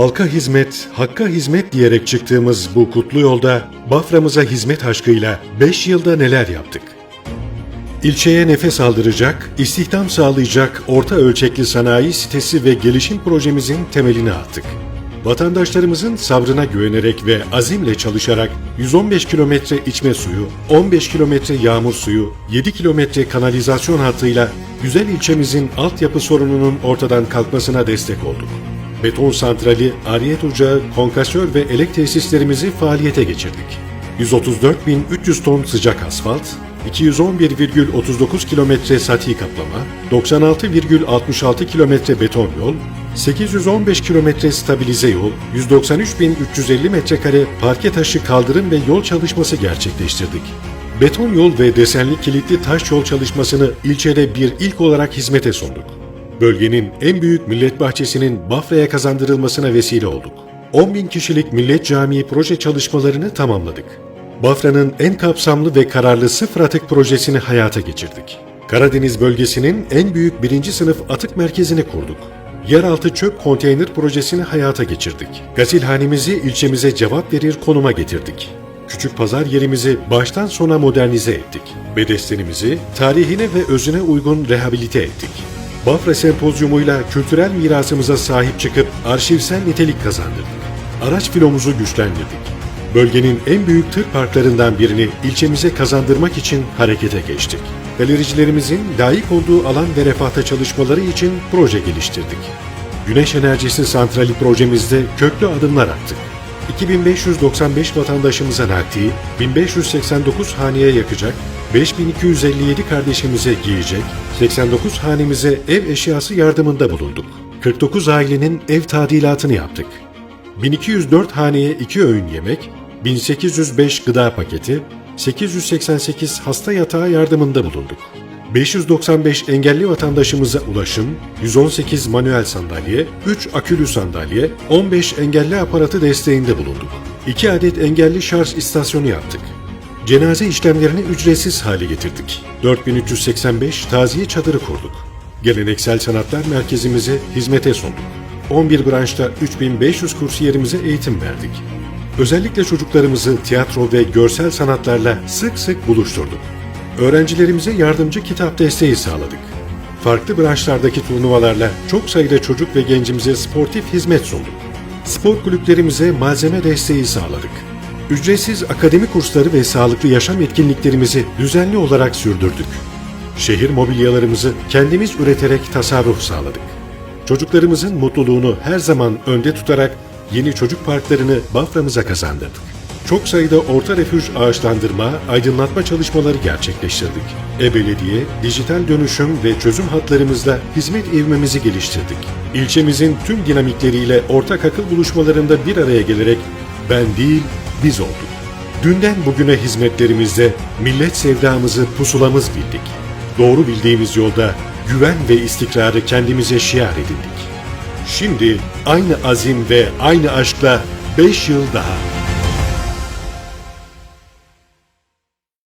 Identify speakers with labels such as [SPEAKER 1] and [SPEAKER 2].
[SPEAKER 1] Halka hizmet, hakka hizmet diyerek çıktığımız bu kutlu yolda Bafra'mıza hizmet aşkıyla 5 yılda neler yaptık? İlçeye nefes aldıracak, istihdam sağlayacak orta ölçekli sanayi sitesi ve gelişim projemizin temelini attık. Vatandaşlarımızın sabrına güvenerek ve azimle çalışarak 115 kilometre içme suyu, 15 kilometre yağmur suyu, 7 kilometre kanalizasyon hattıyla güzel ilçemizin altyapı sorununun ortadan kalkmasına destek olduk. Beton santrali, ariyet ocağı, konkasör ve elek tesislerimizi faaliyete geçirdik. 134.300 ton sıcak asfalt, 211,39 kilometre sati kaplama, 96,66 kilometre beton yol, 815 kilometre stabilize yol, 193.350 metrekare parke taşı kaldırım ve yol çalışması gerçekleştirdik. Beton yol ve desenli kilitli taş yol çalışmasını ilçede bir ilk olarak hizmete sunduk. Bölgenin en büyük millet bahçesinin Bafra'ya kazandırılmasına vesile olduk. 10 bin kişilik Millet Camii proje çalışmalarını tamamladık. Bafra'nın en kapsamlı ve kararlı sıfır atık projesini hayata geçirdik. Karadeniz bölgesinin en büyük birinci sınıf atık merkezini kurduk. Yeraltı çöp konteyner projesini hayata geçirdik. Gasilhanemizi ilçemize cevap verir konuma getirdik. Küçük pazar yerimizi baştan sona modernize ettik. Bedestenimizi tarihine ve özüne uygun rehabilite ettik. Bafra Sempozyumuyla kültürel mirasımıza sahip çıkıp arşivsel nitelik kazandırdık. Araç filomuzu güçlendirdik. Bölgenin en büyük tır parklarından birini ilçemize kazandırmak için harekete geçtik. Galericilerimizin layık olduğu alan ve refahta çalışmaları için proje geliştirdik. Güneş enerjisi santrali projemizde köklü adımlar attık. 2595 vatandaşımıza nakdi, 1589 haneye yakacak, 5257 kardeşimize giyecek, 89 hanemize ev eşyası yardımında bulunduk. 49 ailenin ev tadilatını yaptık. 1204 haneye 2 öğün yemek, 1805 gıda paketi, 888 hasta yatağı yardımında bulunduk. 595 engelli vatandaşımıza ulaşım, 118 manuel sandalye, 3 akülü sandalye, 15 engelli aparatı desteğinde bulunduk. 2 adet engelli şarj istasyonu yaptık. Cenaze işlemlerini ücretsiz hale getirdik. 4385 taziye çadırı kurduk. Geleneksel Sanatlar Merkezimizi hizmete sunduk. 11 branşta 3500 kursiyerimize eğitim verdik. Özellikle çocuklarımızı tiyatro ve görsel sanatlarla sık sık buluşturduk. Öğrencilerimize yardımcı kitap desteği sağladık. Farklı branşlardaki turnuvalarla çok sayıda çocuk ve gencimize sportif hizmet sunduk. Spor kulüplerimize malzeme desteği sağladık. Ücretsiz akademi kursları ve sağlıklı yaşam etkinliklerimizi düzenli olarak sürdürdük. Şehir mobilyalarımızı kendimiz üreterek tasarruf sağladık. Çocuklarımızın mutluluğunu her zaman önde tutarak yeni çocuk parklarını Bafra'mıza kazandırdık. Çok sayıda orta refüj ağaçlandırma, aydınlatma çalışmaları gerçekleştirdik. E-Belediye, dijital dönüşüm ve çözüm hatlarımızda hizmet ivmemizi geliştirdik. İlçemizin tüm dinamikleriyle ortak akıl buluşmalarında bir araya gelerek ben değil, biz olduk. Dünden bugüne hizmetlerimizde millet sevdamızı pusulamız bildik. Doğru bildiğimiz yolda güven ve istikrarı kendimize şiar edindik. Şimdi aynı azim ve aynı aşkla 5 yıl daha.